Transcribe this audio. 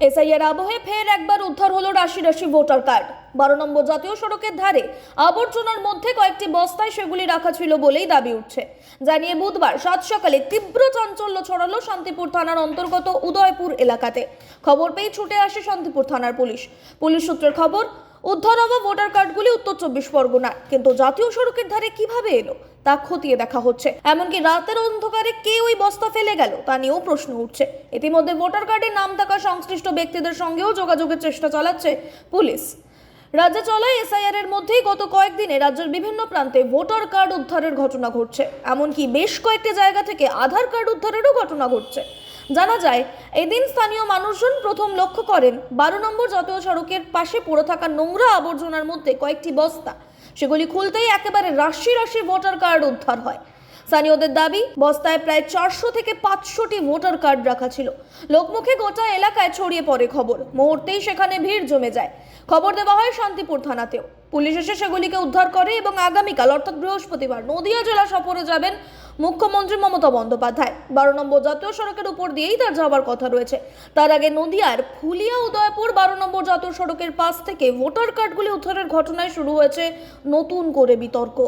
এসআইয়ের আবহে ফের একবার উদ্ধার হলো রাশি রাশি ভোটার কার্ড। বারো নম্বর জাতীয় সড়কের ধারে আবর্জনার মধ্যে কয়েকটি বস্তায় সেগুলি রাখা ছিল বলেই দাবি উঠছে। জানিয়ে বুধবার সাত সকালে তীব্র চাঞ্চল্য ছড়ালো শান্তিপুর থানার অন্তর্গত উদয়পুর এলাকাতে। খবর পেয়ে ছুটে আসে শান্তিপুর থানার পুলিশ। পুলিশ সূত্রের খবর উদ্ধার হওয়া ভোটার কার্ডগুলি উত্তর চব্বিশ পরগনার কিন্তু জাতীয় সড়কের ধারে কীভাবে এলো, তা খতিয়ে দেখা হচ্ছে। এমনকি রাতের অন্ধকারে কে ওই বস্তা ফেলে গেল, তা নিয়েও প্রশ্ন উঠছে। ইতিমধ্যে ভোটার কার্ডে নাম থাকা সংশ্লিষ্ট ব্যক্তিদের সঙ্গেও যোগাযোগের চেষ্টা চালাচ্ছে পুলিশ। রাজ্যে চলা এসআইআর এর মধ্যেই গত কয়েকদিনে রাজ্যের বিভিন্ন প্রান্তে ভোটার কার্ড উদ্ধারের ঘটনা ঘটছে। এমনকি বেশ কয়েকটি জায়গা থেকে আধার কার্ড উদ্ধারেরও ঘটনা ঘটছে। জানা যায়, এদিন স্থানীয় মানুষজন প্রথম লক্ষ্য করেন বারো নম্বর জাতীয় সড়কের পাশে পড়ে থাকা নোংরা আবর্জনার মধ্যে কয়েকটি বস্তা। সেগুলি খুলতেই একেবারে রাশি রাশি ভোটার কার্ড উদ্ধার হয়। স্থানীয়দের দাবি, বস্তায় প্রায় চারশো থেকে পাঁচশোটি ভোটার কার্ড রাখা ছিল। লোকমুখে গোটা এলাকায় ছড়িয়ে পড়ে খবর। মুহূর্তেই সেখানে ভিড় জমে যায়। খবর দেওয়া হয় শান্তিপুর থানাতেও। পুলিশ এসে সেগুলিকে উদ্ধার করে এবং আগামীকাল, অর্থাৎ বৃহস্পতিবার, নদিয়া জেলা সফরে যাবেন মুখ্যমন্ত্রী মমতা বন্দ্যোপাধ্যায়। বারো নম্বর জাতীয় সড়কের উপর দিয়েই তার যাওয়ার কথা রয়েছে। তার আগে নদিয়ার ফুলিয়া উদয়পুর বারো নম্বর জাতীয় সড়কের পাশ থেকে ভোটার কার্ডগুলি উদ্ধারের ঘটনায় শুরু হয়েছে নতুন করে বিতর্ক।